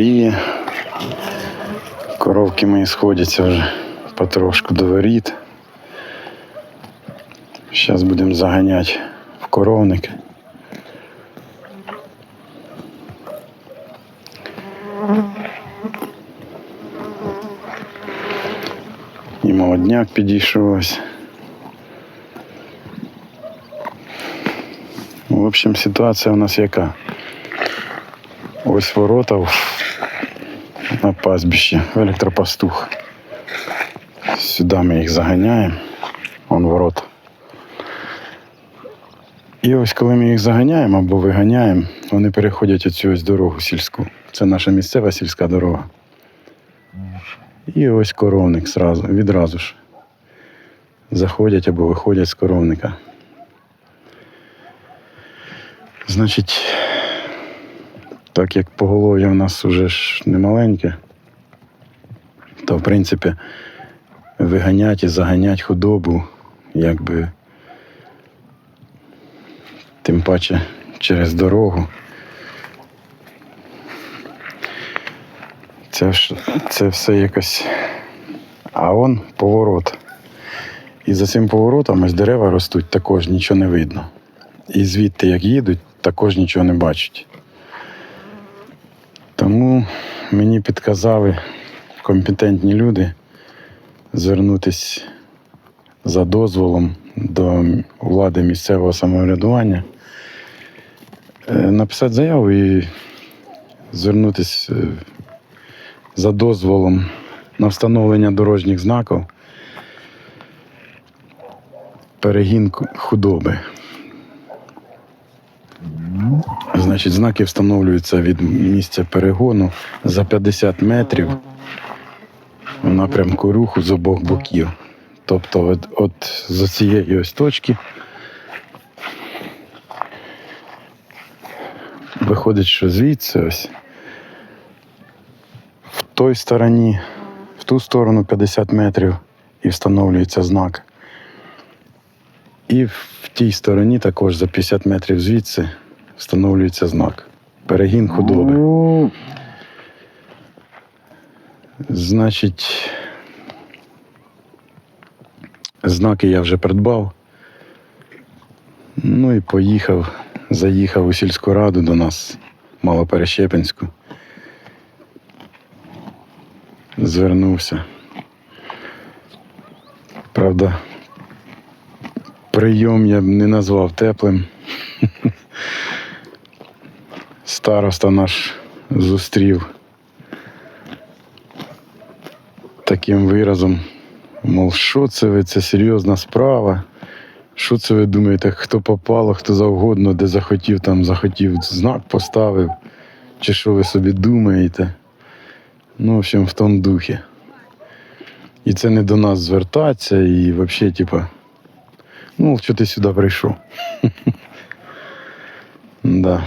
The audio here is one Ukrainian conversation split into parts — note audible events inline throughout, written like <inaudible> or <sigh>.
Вечоріє. Коровки мої сходяться вже потрошку до воріт. Зараз будемо заганяти в коровник. І молодняк підійшов. В общем, ситуація у нас яка? Ось ворота на пастбищі, в електропастух. Сюди ми їх заганяємо. Вон ворота. І ось коли ми їх заганяємо або виганяємо, вони переходять оцю ось дорогу сільську. Це наша місцева сільська дорога. І ось коровник зразу, відразу ж. Заходять або виходять з коровника. Значить, так як поголов'я в нас вже ж не маленьке, то в принципі виганять і заганять худобу, якби тим паче через дорогу. Це, ж, це все якось. А он поворот. І за цим поворотом ось дерева ростуть, також нічого не видно. І звідти, як їдуть, також нічого не бачать. Тому мені підказали компетентні люди звернутися за дозволом до влади місцевого самоврядування, е, написати заяву і звернутися е, за дозволом на встановлення дорожніх знаків перегін худоби. Значить, знаки встановлюються від місця перегону за 50 метрів в напрямку руху з обох боків. Тобто, от, от з цієї ось точки виходить, що звідси ось в той стороні, в ту сторону 50 метрів і встановлюється знак. І в тій стороні також за 50 метрів звідси встановлюється знак. Перегін худоби. Значить, знаки я вже придбав. Ну і поїхав, заїхав у сільську раду до нас, Малоперещепинську. Звернувся. Правда, прийом я б не назвав теплим. <laughs> Староста наш зустрів таким виразом, мов, що це ви, це серйозна справа. Що це ви думаєте, хто попало, хто завгодно, де захотів, там захотів, знак поставив, чи що ви собі думаєте? Ну, в общем, в тому духі. І це не до нас звертатися, і взагалі, типа, ну, що ти сюди прийшов? <laughs> Да.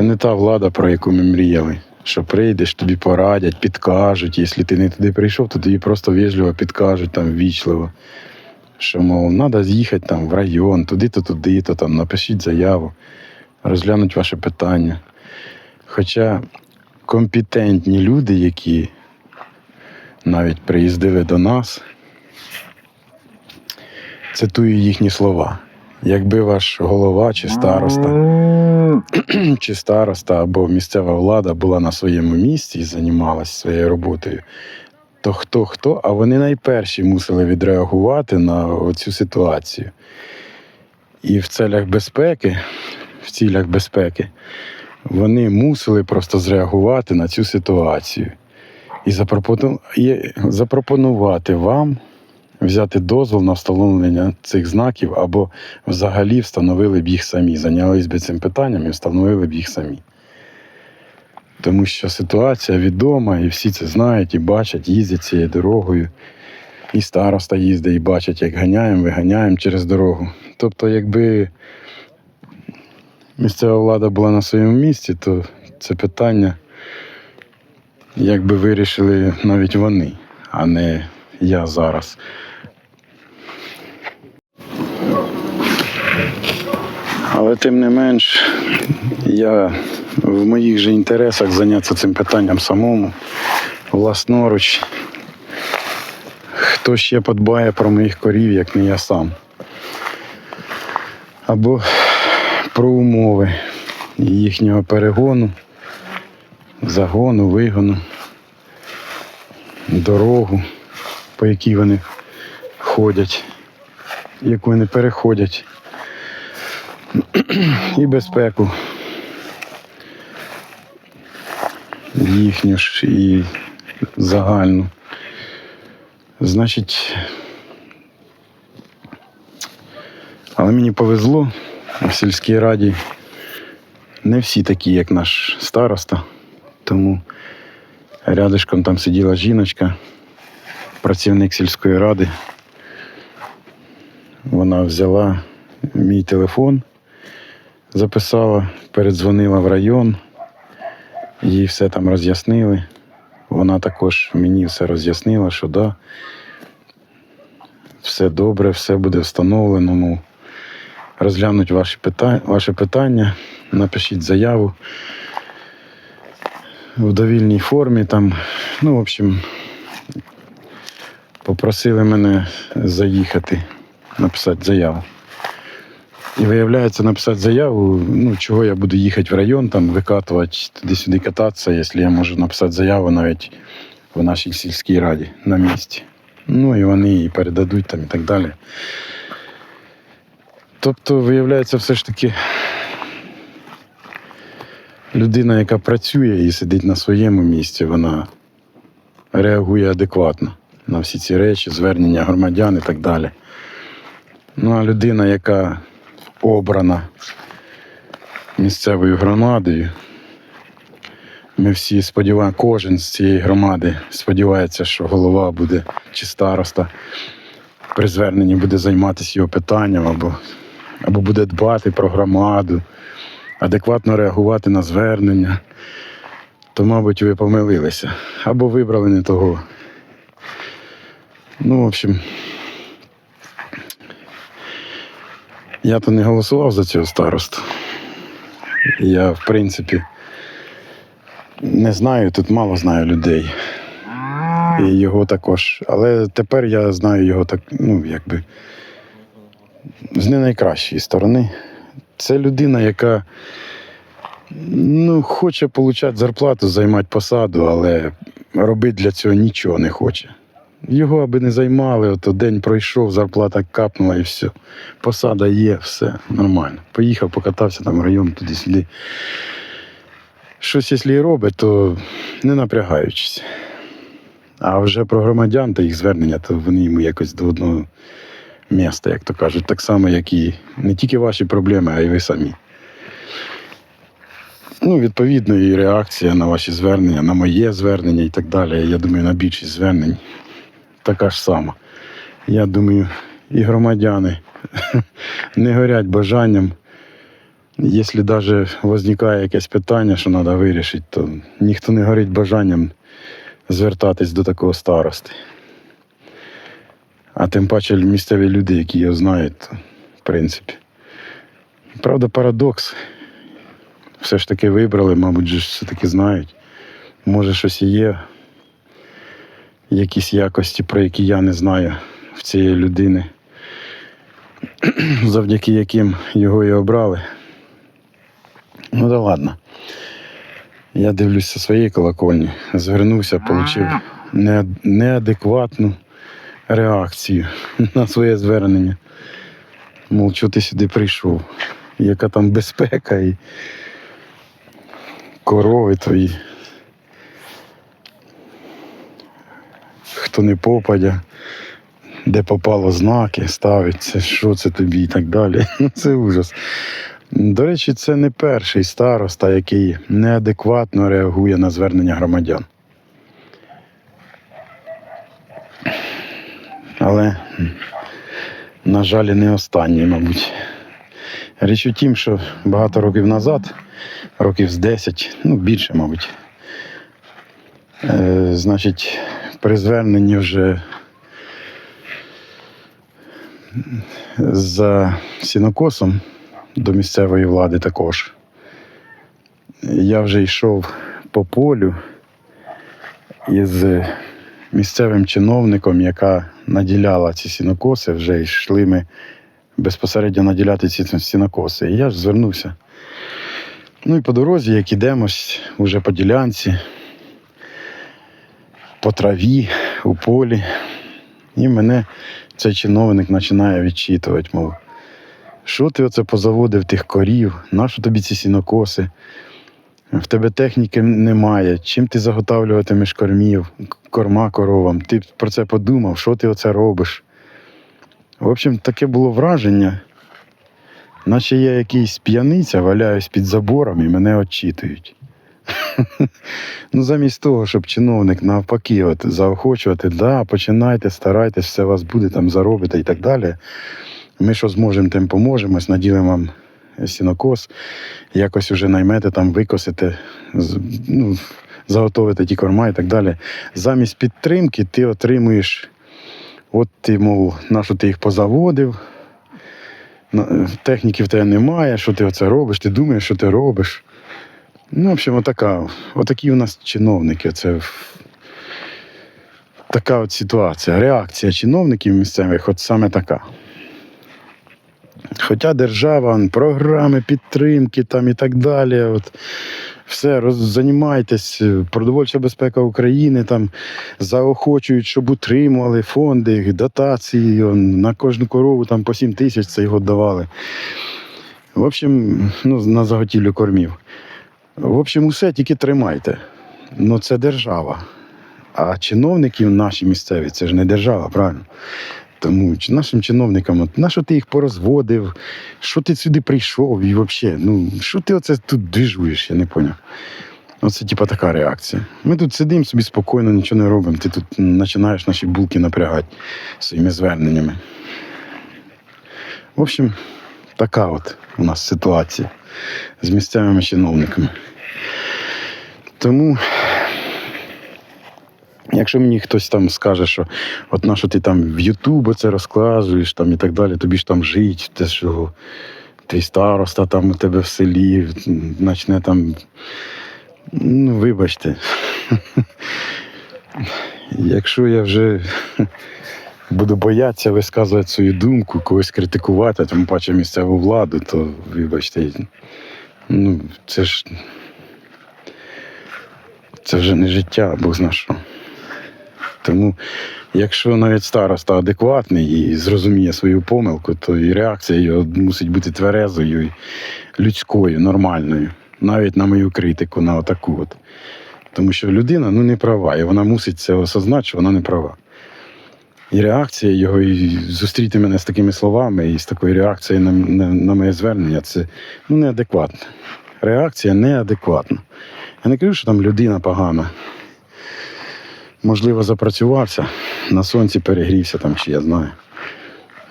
Це не та влада, про яку ми мріяли. Що прийдеш, тобі порадять, підкажуть. Якщо ти не туди прийшов, то тобі просто вежливо підкажуть, там, вічливо. Що, мов, треба з'їхати там в район, туди-то, туди-то, там, напишіть заяву, розглянуть ваше питання. Хоча компетентні люди, які навіть приїздили до нас, цитую їхні слова. Якби ваш голова чи староста <clears throat> чи староста або місцева влада була на своєму місці і займалася своєю роботою, то хто хто, а вони найперші мусили відреагувати на цю ситуацію. І в целях безпеки, в цілях безпеки, вони мусили просто зреагувати на цю ситуацію і запропонувати вам взяти дозвіл на встановлення цих знаків або взагалі встановили б їх самі, зайнялись би цим питанням і встановили б їх самі. Тому що ситуація відома, і всі це знають і бачать, їздять цією дорогою. І староста їздить, і бачать, як ганяємо, виганяємо через дорогу. Тобто, якби місцева влада була на своєму місці, то це питання якби вирішили навіть вони, а не я зараз. Але тим не менш, я в моїх же інтересах зайнятися цим питанням самому, власноруч. Хто ще подбає про моїх корів, як не я сам. Або про умови їхнього перегону, загону, вигону, дорогу, по якій вони ходять, яку вони переходять, і безпеку їхню ж і загальну. Значить, але мені повезло в сільській раді. Не всі такі, як наш староста. Тому рядишком там сиділа жіночка, працівник сільської ради. Вона взяла мій телефон, записала, передзвонила в район, їй все там роз'яснили. Вона також мені все роз'яснила, що да, все добре, все буде встановлено. Ну, розглянуть ваші питання, ваше питання, напишіть заяву в довільній формі. Там, ну, в общем, попросили мене заїхати, написати заяву. І виявляється, написати заяву, ну, чого я буду їхати в район, там, викатувати, туди-сюди кататися, якщо я можу написати заяву навіть в нашій сільській раді на місці. Ну і вони її передадуть там і так далі. Тобто, виявляється, все ж таки людина, яка працює і сидить на своєму місці, вона реагує адекватно на всі ці речі, звернення громадян і так далі. Ну а людина, яка обрана місцевою громадою, ми всі сподіваємося, кожен з цієї громади сподівається, що голова буде чи староста при зверненні буде займатися його питанням або, або буде дбати про громаду, адекватно реагувати на звернення, то, мабуть, ви помилилися або вибрали не того. Ну, в общем, я то не голосував за цього старосту. Я, в принципі, не знаю, тут мало знаю людей. І його також. Але тепер я знаю його так, ну, якби з не найкращої сторони. Це людина, яка ну, хоче отримати зарплату, займати посаду, але робити для цього нічого не хоче. Його аби не займали, ото день пройшов, зарплата капнула і все. Посада є, все нормально. Поїхав, покатався там район туди-сюди. Щось, якщо і робить, то не напрягаючись. А вже про громадян та їх звернення, то вони йому якось до одного міста, як то кажуть, так само, як і не тільки ваші проблеми, а й ви самі. Ну, відповідно, і реакція на ваші звернення, на моє звернення і так далі. Я думаю, на більшість звернень така ж сама. Я думаю, і громадяни <laughs> не горять бажанням. Якщо навіть виникає якесь питання, що треба вирішити, то ніхто не горить бажанням звертатись до такого старости. А тим паче місцеві люди, які його знають, то, в принципі. Правда, парадокс. Все ж таки вибрали, мабуть, все-таки знають. Може, щось є, якісь якості, про які я не знаю в цієї людини, <clears throat> завдяки яким його і обрали. Ну да ладно. Я дивлюся своєї колокольні, звернувся, отримав неадекватну реакцію <laughs> на своє звернення. Мов, що ти сюди прийшов? Яка там безпека і корови твої. Хто не попадя, де попало знаки, ставиться, що це тобі і так далі. <laughs> Це ужас. До речі, це не перший староста, який неадекватно реагує на звернення громадян. Але, на жаль, не останній, мабуть. Річ у тім, що багато років назад, років з 10, ну більше, мабуть, е, значить, при зверненні вже за сінокосом до місцевої влади також. Я вже йшов по полю із місцевим чиновником, яка наділяла ці сінокоси, вже йшли ми безпосередньо наділяти ці сінокоси. І я ж звернувся. Ну і по дорозі, як ідемось, уже по ділянці, по траві, у полі. І мене цей чиновник починає відчитувати, мов, що ти оце позаводив тих корів, нащо тобі ці сінокоси? В тебе техніки немає. Чим ти заготавлюватимеш кормів, корма коровам? Ти про це подумав, що ти оце робиш? В общем, таке було враження, наче я якийсь п'яниця, валяюсь під забором і мене отчитують. <laughs> ну, замість того, щоб чиновник навпаки от, заохочувати, да, починайте, старайтесь, все у вас буде, там заробите і так далі. Ми що зможемо, тим поможемо, наділимо вам сінокос, якось уже наймете, там викосите, ну, заготовите ті корма і так далі. Замість підтримки ти отримуєш, от ти, мов, на що ти їх позаводив, техніки в тебе немає, що ти оце робиш, ти думаєш, що ти робиш. Ну, в общем, отака, отакі у нас чиновники. Це така от ситуація. Реакція чиновників місцевих, от саме така. Хоча держава, програми підтримки там і так далі. От, все, роз, займайтесь, продовольча безпека України, там заохочують, щоб утримували фонди, дотації, он, на кожну корову там по 7 тисяч це його давали. В общем, ну, на заготівлю кормів. В общем, усе тільки тримайте. Ну, це держава. А чиновники наші місцеві це ж не держава, правильно? Тому нашим чиновникам, от, на що ти їх порозводив, що ти сюди прийшов і взагалі, ну що ти оце тут двіжуєш, я не поняв. Оце типа така реакція. Ми тут сидимо собі спокійно, нічого не робимо. Ти тут починаєш наші булки напрягати своїми зверненнями. В общем, така от у нас ситуація з місцевими чиновниками. Тому, якщо мені хтось там скаже, що от на що ти там в Ютуб це розказуєш там і так далі, тобі ж там жить, те, що твій староста там у тебе в селі, м, почне там. Ну, вибачте. <laughs> Якщо я вже <laughs> буду боятися висказувати свою думку, когось критикувати, тим паче місцеву владу, то вибачте, ну, це ж. Це вже не життя, Бог зна що. Тому, якщо навіть староста адекватний і зрозуміє свою помилку, то і реакція його мусить бути тверезою, людською, нормальною, навіть на мою критику, на отаку от. Тому що людина ну, не права, і вона мусить це осознати, що вона не права. І реакція його, і зустріти мене з такими словами і з такою реакцією на, на, на моє звернення, це ну, неадекватно. Реакція неадекватна. Я не кажу, що там людина погана. Можливо, запрацювався, на сонці перегрівся там, чи я знаю.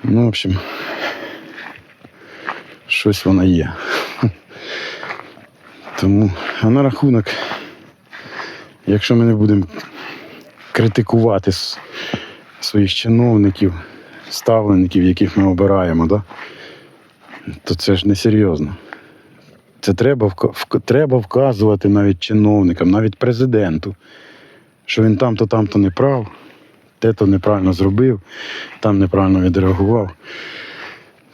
Ну, в общем, щось воно є. Тому, а на рахунок, якщо ми не будемо критикувати своїх чиновників, ставленників, яких ми обираємо, да? то це ж несерйозно. Це треба, треба вказувати навіть чиновникам, навіть президенту, що він там-то, там-то не прав, те-то неправильно зробив, там неправильно відреагував.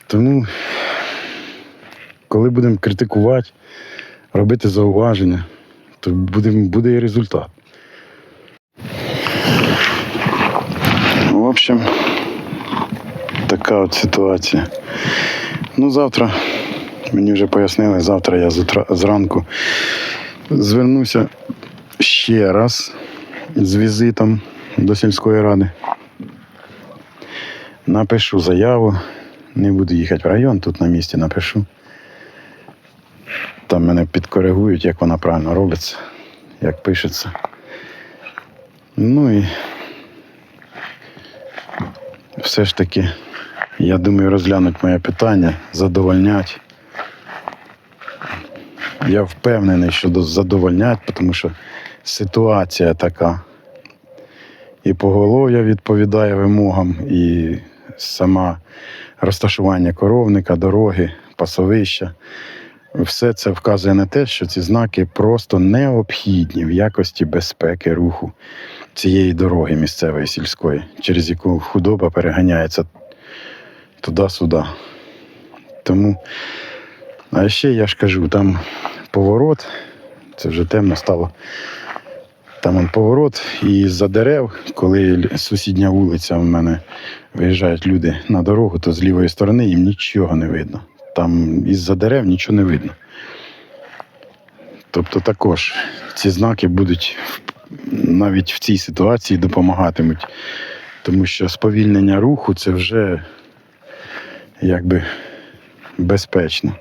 Тому, коли будемо критикувати, робити зауваження, то буде, буде і результат. В общем, така от ситуація. Ну, завтра Мені вже пояснили, завтра я зранку звернуся ще раз з візитом до сільської ради. Напишу заяву. Не буду їхати в район, тут на місці напишу. Там мене підкоригують, як вона правильно робиться, як пишеться. Ну і все ж таки, я думаю, розглянуть моє питання, задовольнять. Я впевнений, що до- задовольнять, тому що ситуація така. І поголов'я відповідає вимогам, і сама розташування коровника, дороги, пасовища. Все це вказує на те, що ці знаки просто необхідні в якості безпеки руху цієї дороги місцевої сільської, через яку худоба переганяється туди-сюди. Тому, а ще я ж кажу, там поворот, це вже темно стало. Там он поворот, і з-за дерев, коли сусідня вулиця в мене виїжджають люди на дорогу, то з лівої сторони їм нічого не видно. Там із-за дерев нічого не видно. Тобто також ці знаки будуть навіть в цій ситуації допомагатимуть, тому що сповільнення руху це вже якби безпечно.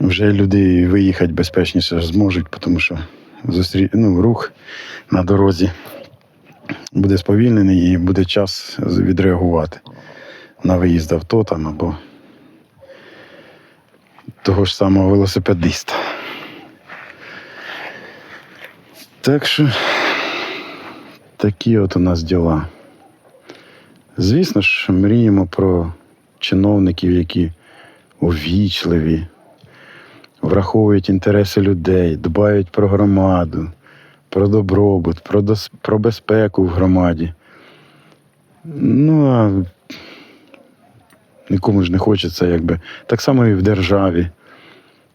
Вже люди виїхати безпечніше зможуть, тому що зустрі... ну, рух на дорозі буде сповільнений і буде час відреагувати на виїзд авто там або того ж самого велосипедиста. Так що такі от у нас діла. Звісно ж, мріємо про чиновників, які увічливі, враховують інтереси людей, дбають про громаду, про добробут, про, дос- про безпеку в громаді. Ну, а нікому ж не хочеться, якби. Так само і в державі.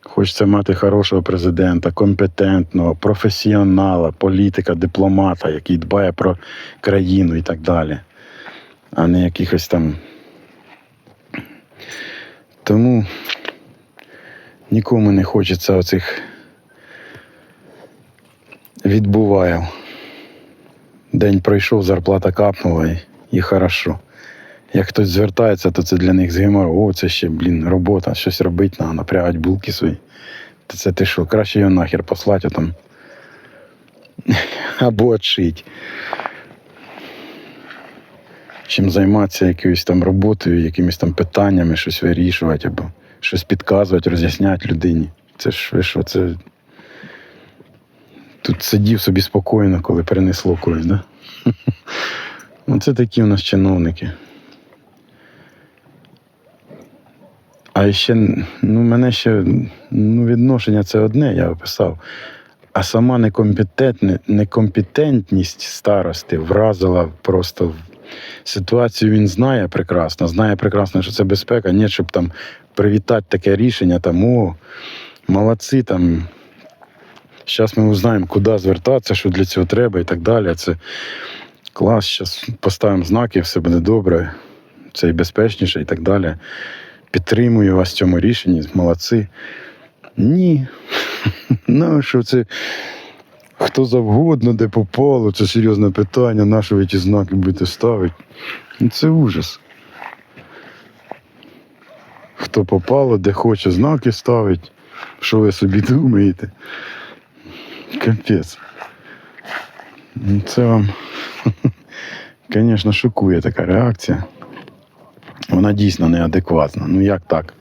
Хочеться мати хорошого президента, компетентного, професіонала, політика, дипломата, який дбає про країну і так далі, а не якихось там. Тому нікому не хочеться оцих відбуваю. День пройшов, зарплата капнула і, і хорошо. Як хтось звертається, то це для них з гемору. О, це ще, блін, робота, щось робити, треба напрягати булки свої. Та це ти що, краще його нахер послати там. <laughs> Або отшить. Чим займатися якоюсь там роботою, якимись там питаннями, щось вирішувати, або щось підказувати, роз'ясняти людині. Це ж ви що, це. Тут сидів собі спокійно, коли перенесло когось, да? <laughs> Оце такі у нас чиновники. А ще, ну, мене ще ну, відношення це одне, я описав. А сама некомпетентність старости вразила просто ситуацію. Він знає прекрасно, знає прекрасно, що це безпека. Ні, щоб там привітати таке рішення, там, о, молодці, там. Зараз ми узнаємо, куди звертатися, що для цього треба і так далі. Це клас, зараз поставимо знаки, все буде добре, це і безпечніше і так далі. Підтримую вас в цьому рішенні, молодці. Ні. <laughs> Ну, що це хто завгодно, де попало, це серйозне питання, на що ви ті знаки будете ставити. Ну, Це ужас. Хто попало, де хоче знаки ставить, що ви собі <laughs> думаєте. Капець. Ну, Це вам, <laughs> звісно, шокує така реакція. Вона дійсно неадекватна. Ну як так?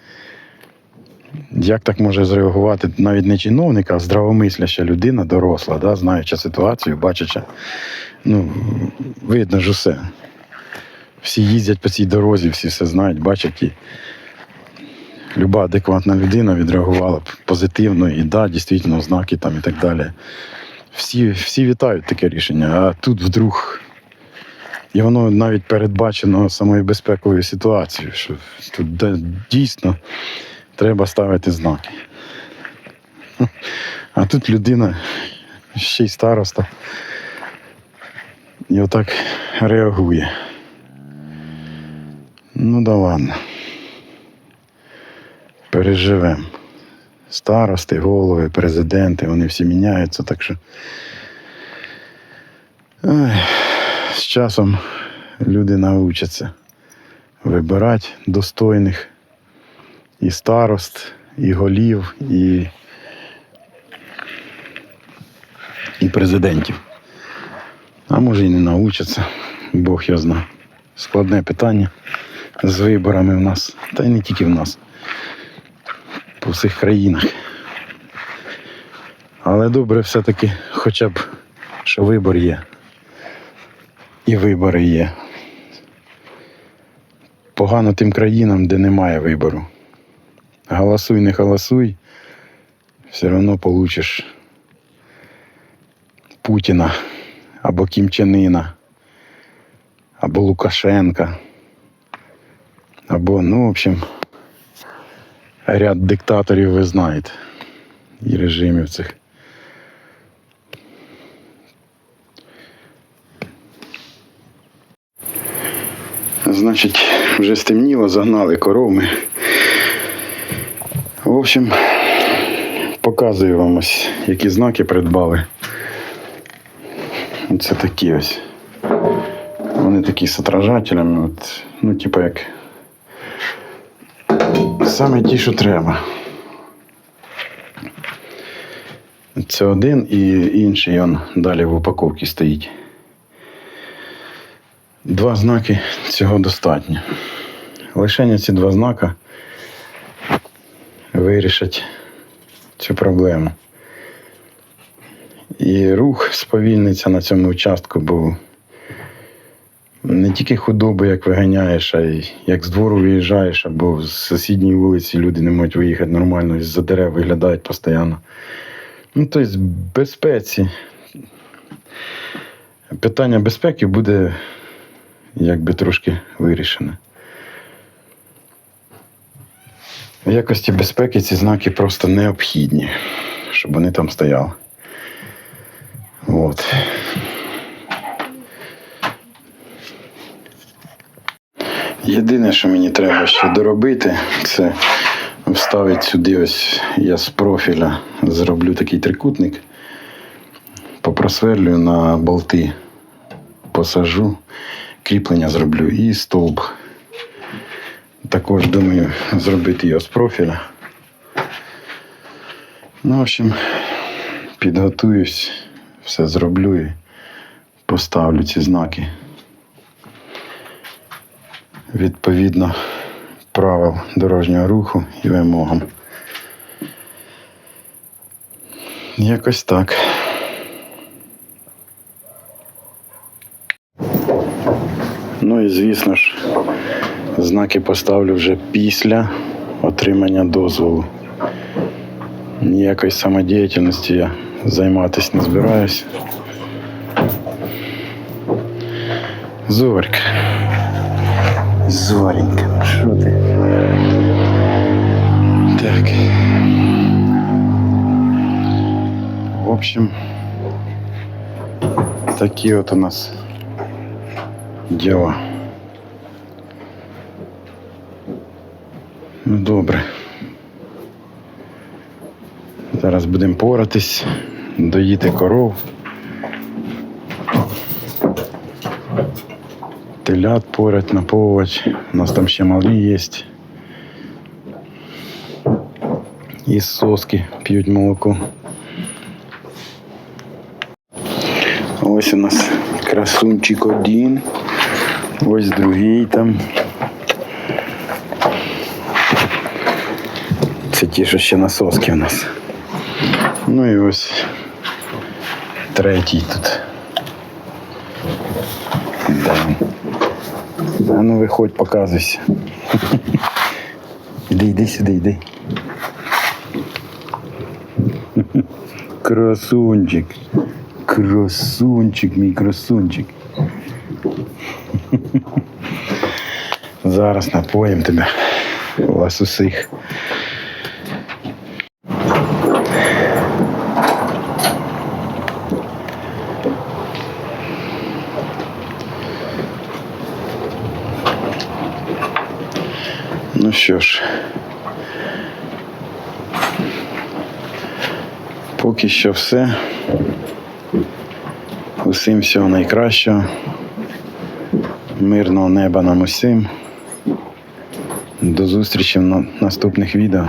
Як так може зреагувати навіть не чиновник, а здравомисляща людина, доросла, да, знаюча ситуацію, бачача. Ну, видно ж усе. Всі їздять по цій дорозі, всі все знають, бачать і люба адекватна людина відреагувала б позитивно і да, дійсно, знаки там і так далі. Всі, всі вітають таке рішення, а тут вдруг. І воно навіть передбачено самою безпековою ситуацією, що тут дійсно треба ставити знаки. <laughs> А тут людина ще й староста. І отак реагує. Ну да ладно. Переживемо. Старости, голови, президенти, вони всі міняються, так що. Ой, з часом люди навчаться вибирати достойних і старост, і голів, і, і президентів. А може і не навчаться, Бог його знає. Складне питання з виборами в нас, та й не тільки в нас, по всіх країнах. Але добре все-таки хоча б, що вибор є. І вибори є. Погано тим країнам, де немає вибору. Голосуй, не голосуй, все одно получиш Путіна або Кімчанина, або Лукашенка, або, ну, в общем, ряд диктаторів ви знаєте і режимів цих. Значить, вже стемніло, загнали коров ми. В общем, показую вам ось, які знаки придбали. Це такі ось. Вони такі з отражателями, от, ну, типу як. Саме ті, що треба. Це один і інший он далі в упаковці стоїть. Два знаки цього достатньо. Лише ці два знака вирішать цю проблему. І рух сповільниться на цьому участку, бо не тільки худобу, як виганяєш, а й як з двору виїжджаєш, або з сусідньої вулиці люди не можуть виїхати нормально, із-за дерев виглядають постійно. Ну, тобто, безпеці. Питання безпеки буде якби трошки вирішене. В якості безпеки ці знаки просто необхідні, щоб вони там стояли. От. Єдине, що мені треба ще доробити, це вставити сюди ось я з профіля зроблю такий трикутник, попросверлюю на болти, посажу, кріплення зроблю і стовп. Також думаю зробити його з профіля. Ну, в общем, підготуюсь, все зроблю і поставлю ці знаки. Відповідно правил дорожнього руху і вимогам. Якось так. Ну і звісно ж, знаки поставлю вже після отримання дозволу. Ніякої самодіяльності я займатися не збираюся. Зорька. Зоренька, що ти? Так. В общем, такі от у нас діла. Ну, добре. Зараз будемо поратись, доїти коров. Телят порать, наповувати. У нас там ще малі є. І соски п'ють молоко. Ось у нас красунчик один. Ось другий там. Це ті, що ще насоски у нас. Ну і ось третій тут. Да. Да, ну виходь, показуйся. <laughs> Іди, йди сюди, йди. <laughs> Красунчик. Красунчик, мій красунчик. <laughs> Зараз напоїм тебе. Вас усіх. Що ж. Поки що все. Усім всього найкращого. Мирного неба нам усім. До зустрічі в на- наступних відео.